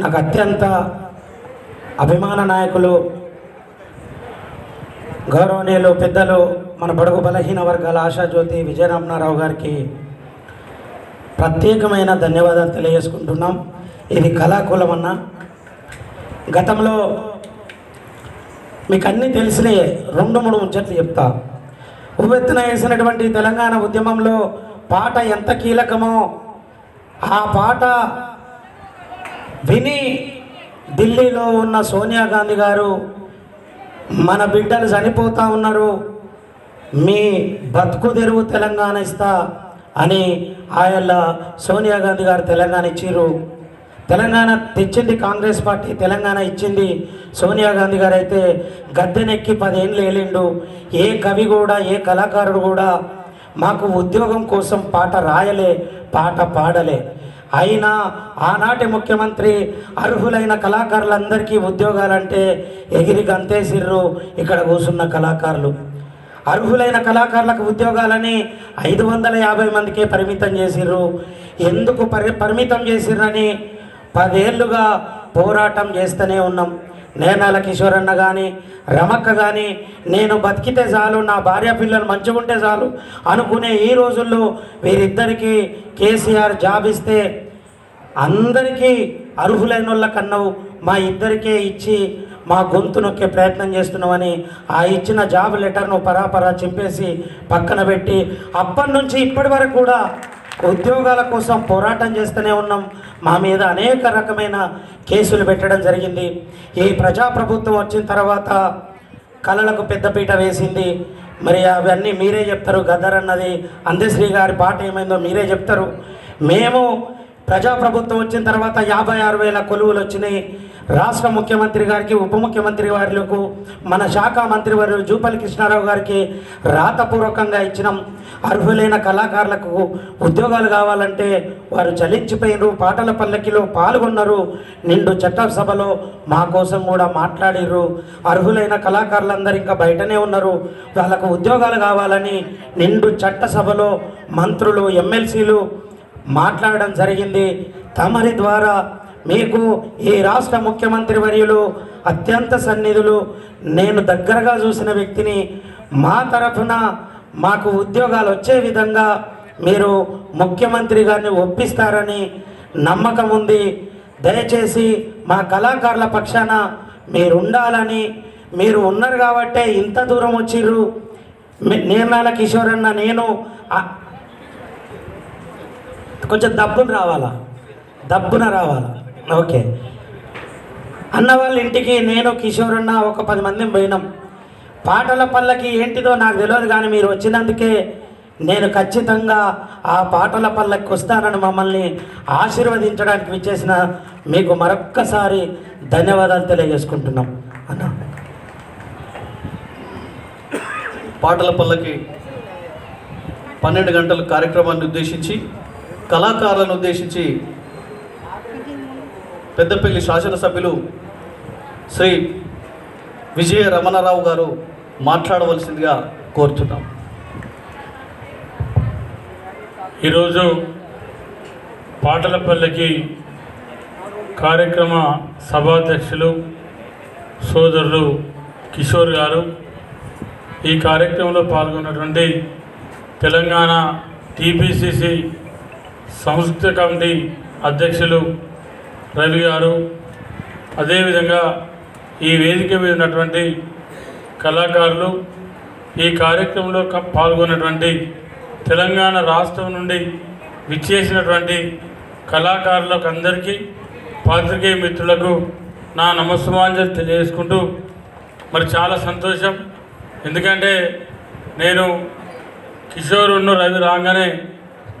నాకు అత్యంత అభిమాన నాయకులు గౌరవనీయులు పెద్దలు మన బడుగు బలహీన వర్గాల ఆశాజ్యోతి విజయరామనారావు గారికి ప్రత్యేకమైన ధన్యవాదాలు తెలియజేసుకుంటున్నాం. ఇది కళాకులం అన్న. గతంలో మీకు అన్నీ తెలిసిన రెండు మూడు ముచ్చట్లు చెప్తా. ఉవ్వెత్తున వేసినటువంటి తెలంగాణ ఉద్యమంలో పాట ఎంత కీలకమో ఆ పాట విని ఢిల్లీలో ఉన్న సోనియా గాంధీ గారు మన బిడ్డలు చనిపోతూ ఉన్నారు. మీ బతుకు తెరువు తెలంగాణ ఇస్తా అని ఆయన సోనియా గాంధీ గారు తెలంగాణ ఇచ్చారు తెలంగాణ తెచ్చింది కాంగ్రెస్ పార్టీ తెలంగాణ ఇచ్చింది సోనియా గాంధీ గారు అయితే గద్దెనెక్కి పదేళ్ళు ఏలిండు. ఏ కవి కూడా ఏ కళాకారుడు కూడా మాకు ఉద్యోగం కోసం పాట రాయలే పాట పాడలే. అయినా ఆనాటి ముఖ్యమంత్రి అర్హులైన కళాకారులందరికీ ఉద్యోగాలంటే ఎగిరి గంతేసిర్రు ఇక్కడ కూర్చున్న కళాకారులు. అర్హులైన కళాకారులకు ఉద్యోగాలని ఐదు వందల యాభై మందికే పరిమితం చేసిర్రు. ఎందుకు పరి పరిమితం చేసిర్రని పదేళ్ళుగా పోరాటం చేస్తూనే ఉన్నాం. నేనాల కిషోరన్న కానీ రమక్క కానీ నేను బతికితే చాలు నా భార్య పిల్లలు మంచిగుంటే చాలు అనుకునే ఈ రోజుల్లో వీరిద్దరికీ కేసీఆర్ జాబ్ ఇస్తే అందరికీ అర్హులైన వాళ్ళకన్నావు మా ఇద్దరికే ఇచ్చి మా గొంతు నొక్కే ప్రయత్నం చేస్తున్నామని ఆ ఇచ్చిన జాబ్ లెటర్ను పరాపరా చింపేసి పక్కన పెట్టి అప్పటి నుంచి ఇప్పటి వరకు కూడా ఉద్యోగాల కోసం పోరాటం చేస్తూనే ఉన్నాం. మా మీద అనేక రకమైన కేసులు పెట్టడం జరిగింది. ఈ ప్రజాప్రభుత్వం వచ్చిన తర్వాత కళలకు పెద్దపీట వేసింది. మరి అవన్నీ మీరే చెప్తారు. గదర్ అన్నది అందశ్రీ గారి పాట ఏమైందో మీరే చెప్తారు. మేము ప్రజాప్రభుత్వం వచ్చిన తర్వాత యాభై ఆరు వేల కొలువులు వచ్చినాయి. రాష్ట్ర ముఖ్యమంత్రి గారికి ఉప ముఖ్యమంత్రి వారులకు మన శాఖ మంత్రి వారు జూపల్లి కృష్ణారావు గారికి రాతపూర్వకంగా ఇచ్చినాం. అర్హులైన కళాకారులకు ఉద్యోగాలు కావాలంటే వారు చలించిపోయినరు పాటల పల్లకిలో పాల్గొన్నారు. నిండు చట్టసభలో మా కోసం కూడా మాట్లాడిర్రు. అర్హులైన కళాకారులందరూ ఇంకా బయటనే ఉన్నారు. వాళ్ళకు ఉద్యోగాలు కావాలని నిండు చట్టసభలో మంత్రులు ఎమ్మెల్సీలు మాట్లాడడం జరిగింది. తమరి ద్వారా మీకు ఈ రాష్ట్ర ముఖ్యమంత్రి వర్యులు అత్యంత సన్నిధులు నేను దగ్గరగా చూసిన వ్యక్తిని మా తరఫున మాకు ఉద్యోగాలు వచ్చే విధంగా మీరు ముఖ్యమంత్రి గారిని ఒప్పిస్తారని నమ్మకం ఉంది. దయచేసి మా కళాకారుల పక్షాన మీరు ఉండాలని మీరు ఉన్నారు కాబట్టే ఇంత దూరం వచ్చిర్రు. మీ- కిషోర్ అన్న నేను కొంచెం దబ్బున రావాలా? దబ్బున రావాలా? ఓకే. అన్న వాళ్ళ ఇంటికి నేను కిషోర్ అన్న ఒక పది మంది పోయినాం. పాటల పల్లకి ఏంటిదో నాకు తెలియదు కానీ మీరు వచ్చినందుకే నేను ఖచ్చితంగా ఆ పాటల పల్లకి వస్తానని మమ్మల్ని ఆశీర్వదించడానికి విచ్చేసిన మీకు మరొక్కసారి ధన్యవాదాలు తెలియజేసుకుంటున్నాం. అన్న. పాటల పల్లకి పన్నెండు గంటల కార్యక్రమాన్ని ఉద్దేశించి కళాకారులను ఉద్దేశించి పెద్దపల్లి శాసనసభ్యులు శ్రీ విజయ రమణారావు గారు మాట్లాడవలసిందిగా కోరుతున్నాం. ఈరోజు పాటలపల్లికి కార్యక్రమ సభాధ్యక్షులు సోదరులు కిషోర్ గారు. ఈ కార్యక్రమంలో పాల్గొన్నటువంటి తెలంగాణ టీపీసీసీ సంస్కృత కమిటీ అధ్యక్షులు రవి గారు అదేవిధంగా ఈ వేదిక మీద ఉన్నటువంటి కళాకారులు ఈ కార్యక్రమంలో క- పాల్గొన్నటువంటి తెలంగాణ రాష్ట్రం నుండి విచ్చేసినటువంటి కళాకారులకు అందరికీ పాత్రికేయ మిత్రులకు నా నమస్సుమాంజలి తెలియజేసుకుంటూ మరి చాలా సంతోషం. ఎందుకంటే నేను కిషోరును రవి రాగానే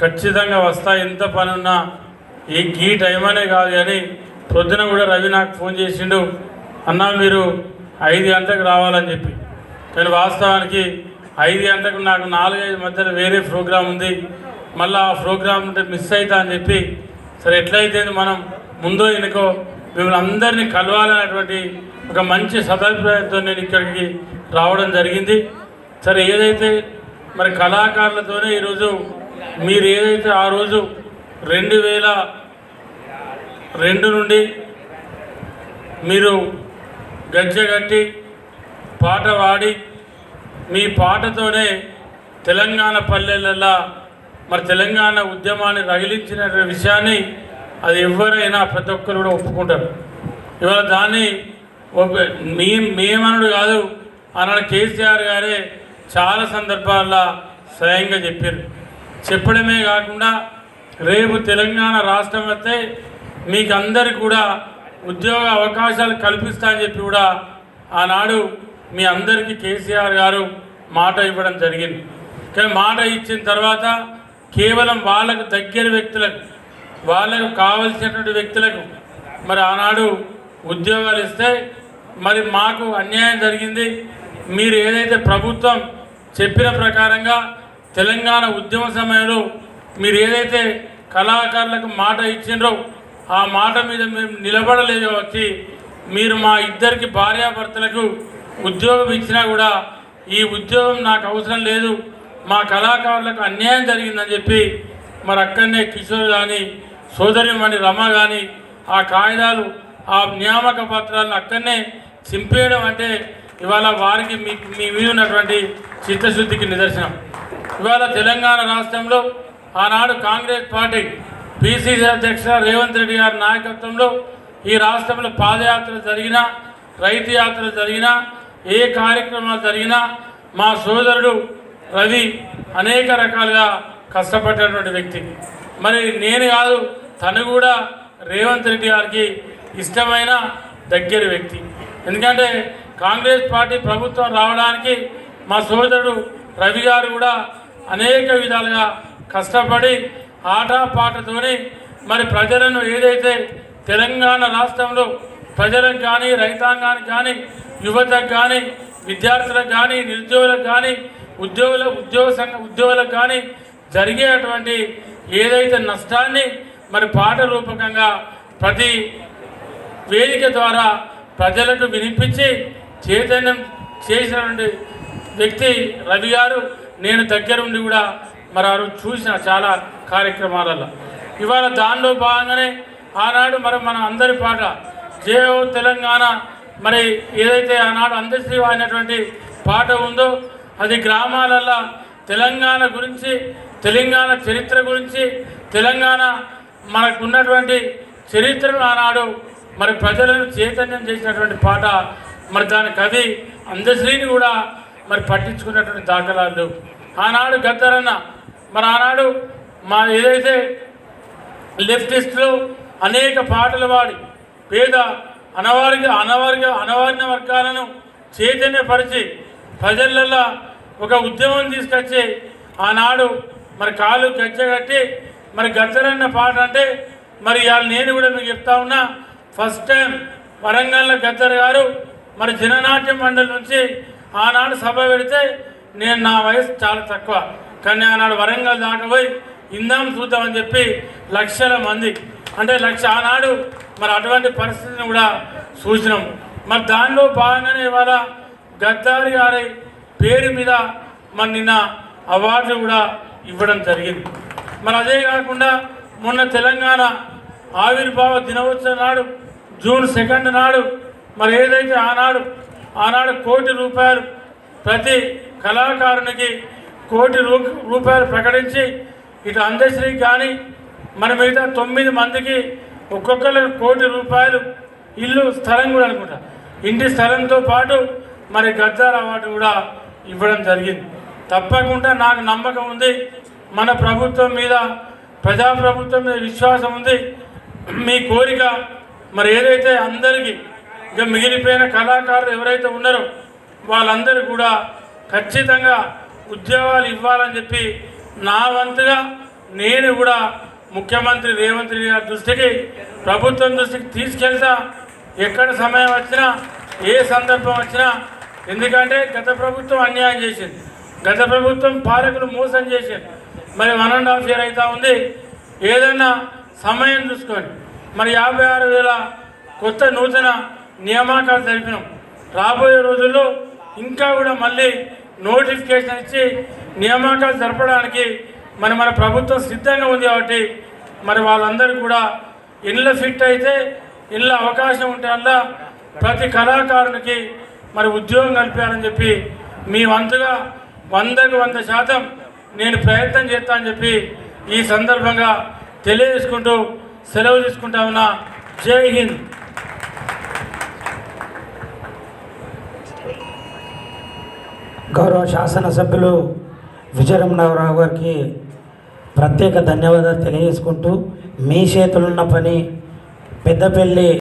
ఖచ్చితంగా వస్తా ఎంత పని ఉన్నా ఈ ఈ టైం అనే కాదు కానీ పొద్దున కూడా రవి నాకు ఫోన్ చేసిండు అన్నా మీరు ఐదు గంటలకు రావాలని చెప్పి. కానీ వాస్తవానికి ఐదు గంటలకు నాకు నాలుగైదు మధ్యలో వేరే ప్రోగ్రాం ఉంది మళ్ళీ ఆ ప్రోగ్రామ్ ఉంటే మిస్ అవుతా అని చెప్పి సరే ఎట్లయితే మనం ముందో ఎనుకో మిమ్మల్ని అందరినీ కలవాలనేటువంటి ఒక మంచి సదాభిప్రాయంతో నేను ఇక్కడికి రావడం జరిగింది. సరే ఏదైతే మరి కళాకారులతోనే ఈరోజు మీరు ఏదైతే ఆ రోజు రెండు వేల రెండు నుండి మీరు గజ్జగట్టి పాట పాడి మీ పాటతోనే తెలంగాణ పల్లెలలో మరి తెలంగాణ ఉద్యమాన్ని రగిలించిన విషయాన్ని అది ఎవరైనా ప్రతి ఒక్కరు కూడా ఒప్పుకుంటారు. ఇవాళ దాన్ని ఒక- మీ మేమనుడు కాదు అన్నాడు కేసీఆర్ గారే చాలా సందర్భాల్లో స్వయంగా చెప్పారు. చెప్పడమే కాకుండా రేపు తెలంగాణ రాష్ట్రం వస్తే మీకు అందరికి కూడా ఉద్యోగ అవకాశాలు కల్పిస్తా అని చెప్పి కూడా ఆనాడు మీ అందరికీ కేసీఆర్ గారు మాట ఇవ్వడం జరిగింది. కానీ మాట ఇచ్చిన తర్వాత కేవలం వాళ్ళకు దగ్గర వ్యక్తులకు వాళ్ళకు కావలసినటువంటి వ్యక్తులకు మరి ఆనాడు ఉద్యోగాలు ఇస్తే మరి మాకు అన్యాయం జరిగింది. మీరు ఏదైతే ప్రభుత్వం చెప్పిన ప్రకారంగా తెలంగాణ ఉద్యమ సమయంలో మీరు ఏదైతే కళాకారులకు మాట ఇచ్చిండ్రో ఆ మాట మీద మేము నిలబడలేదు కాబట్టి మీరు మా ఇద్దరికి భార్యాభర్తలకు ఉద్యోగం ఇచ్చినా కూడా ఈ ఉద్యోగం నాకు అవసరం లేదు మా కళాకారులకు అన్యాయం జరిగిందని చెప్పి మరి అక్కడనే కిషోర్ కానీ సోదరిమణి రమ కానీ ఆ కాగితాలు ఆ నియామక పత్రాలను అక్కడనే చింపేయడం అంటే ఇవాళ వారికి మీ మీ మీద ఉన్నటువంటి చిత్తశుద్ధికి నిదర్శనం. ఇవాళ తెలంగాణ రాష్ట్రంలో ఆనాడు కాంగ్రెస్ పార్టీ పిసిసి అధ్యక్ష రేవంత్ రెడ్డి గారి నాయకత్వంలో ఈ రాష్ట్రంలో పాదయాత్ర జరిగినా రైతు యాత్ర జరిగినా ఏ కార్యక్రమాలు జరిగినా మా సోదరుడు రవి అనేక రకాలుగా కష్టపడినటువంటి వ్యక్తి. మరి నేను కాదు తను కూడా రేవంత్ రెడ్డి గారికి ఇష్టమైన దగ్గర వ్యక్తి. ఎందుకంటే కాంగ్రెస్ పార్టీ ప్రభుత్వం రావడానికి మా సోదరుడు రవి గారు కూడా అనేక విధాలుగా కష్టపడి ఆటపాటతోని మరి ప్రజలను ఏదైతే తెలంగాణ రాష్ట్రంలో ప్రజలకు కానీ రైతాంగానికి కానీ యువతకు కానీ విద్యార్థులకు కానీ నిరుద్యోగులకు కానీ ఉద్యోగుల ఉద్యోగ సంఘ ఉద్యోగులకు కానీ జరిగేటువంటి ఏదైతే నష్టాన్ని మరి పాట రూపకంగా ప్రతి వేదిక ద్వారా ప్రజలకు వినిపించి చైతన్యం చేసినటువంటి వ్యక్తి రవి గారు నేను దగ్గరుండి కూడా మరి ఆ రోజు చూసిన చాలా కార్యక్రమాలలో ఇవాళ దానిలో భాగంగానే ఆనాడు మరి మన అందరి పాట జయో తెలంగాణ మరి ఏదైతే ఆనాడు అందశ్రీ అయినటువంటి పాట ఉందో అది గ్రామాలల్లో తెలంగాణ గురించి తెలంగాణ చరిత్ర గురించి తెలంగాణ మనకు ఉన్నటువంటి చరిత్రను ఆనాడు మరి ప్రజలను చైతన్యం చేసినటువంటి పాట. మరి దాని కవి అందశ్రీని కూడా మరి పట్టించుకున్నటువంటి దాఖలాలు లేవు. ఆనాడు గద్దరన్న మరి ఆనాడు మా ఏదైతే లెఫ్టిస్టులు అనేక పాటలు పాడి పేద అనవారిక అనవారిక అనవారిన వర్గాలను చైతన్యపరిచి ప్రజలలో ఒక ఉద్యమం తీసుకొచ్చి ఆనాడు మరి కాలు గచ్చగట్టి మరి గచ్చరన్న పాట అంటే మరి ఇవాళ నేను కూడా మీకు చెప్తా ఉన్నా ఫస్ట్ టైం వరంగల్ గద్దర్ గారు మరి జననాట్య మండలి నుంచి ఆనాడు సభ పెడితే నేను నా వయసు చాలా తక్కువ. కానీ ఆనాడు వరంగల్ దాకా పోయి ఇందాం చూద్దామని చెప్పి లక్షల మంది అంటే లక్ష ఆనాడు మరి అటువంటి పరిస్థితిని కూడా చూసినాం. మరి దానిలో భాగంగానే ఇవాళ గద్దారి గారి పేరు మీద మరి నిన్న అవార్డు కూడా ఇవ్వడం జరిగింది. మరి అదే కాకుండా మొన్న తెలంగాణ ఆవిర్భావ దినోత్సవం నాడు జూన్ సెకండ్ నాడు మరి ఏదైతే ఆనాడు ఆనాడు కోటి రూపాయలు ప్రతి కళాకారునికి కోటి రూ రూపాయలు ప్రకటించి ఇటు అందశ్రీ కానీ మన మిగతా తొమ్మిది మందికి ఒక్కొక్కరు కోటి రూపాయలు ఇల్లు స్థలం కూడా అనుకుంటా. ఇంటి స్థలంతో పాటు మరి గద్దాల అవార్డు కూడా ఇవ్వడం జరిగింది. తప్పకుండా నాకు నమ్మకం ఉంది. మన ప్రభుత్వం మీద ప్రజాప్రభుత్వం మీద విశ్వాసం ఉంది. మీ కోరిక మరి ఏదైతే అందరికీ ఇక మిగిలిపోయిన కళాకారులు ఎవరైతే ఉన్నారో వాళ్ళందరూ కూడా ఖచ్చితంగా ఉద్యోగాలు ఇవ్వాలని చెప్పి నా వంతుగా నేను కూడా ముఖ్యమంత్రి రేవంత్ రెడ్డి గారి దృష్టికి ప్రభుత్వం దృష్టికి తీసుకెళ్తా. ఎక్కడ సమయం వచ్చినా ఏ సందర్భం వచ్చినా ఎందుకంటే గత ప్రభుత్వం అన్యాయం చేసింది. గత ప్రభుత్వం పాలకులు మోసం చేసింది. మరి వన్ అండ్ హాఫ్ ఇయర్ అవుతా ఉంది. ఏదైనా సమయం చూసుకొని మరి యాభై ఆరు వేల కొత్త నూతన నియామకాలు జరిపినాం. రాబోయే రోజుల్లో ఇంకా కూడా మళ్ళీ నోటిఫికేషన్ ఇచ్చి నియామకాలు జరపడానికి మరి మన ప్రభుత్వం సిద్ధంగా ఉంది కాబట్టి మరి వాళ్ళందరూ కూడా ఇళ్ళ ఫిట్ అయితే ఇళ్ళ అవకాశం ఉంటే అలా ప్రతి కళాకారునికి మరి ఉద్యోగం కల్పించాలని చెప్పి మీ వంతుగా వందకు వంద శాతం నేను ప్రయత్నం చేస్తానని చెప్పి ఈ సందర్భంగా తెలియజేసుకుంటూ సెలవు తీసుకుంటా ఉన్నా. జై హింద్. గౌరవ శాసనసభ్యులు విజయరమణరావు గారికి ప్రత్యేక ధన్యవాదాలు తెలియజేసుకుంటూ మీ చేతులున్న పని పెద్దపల్లి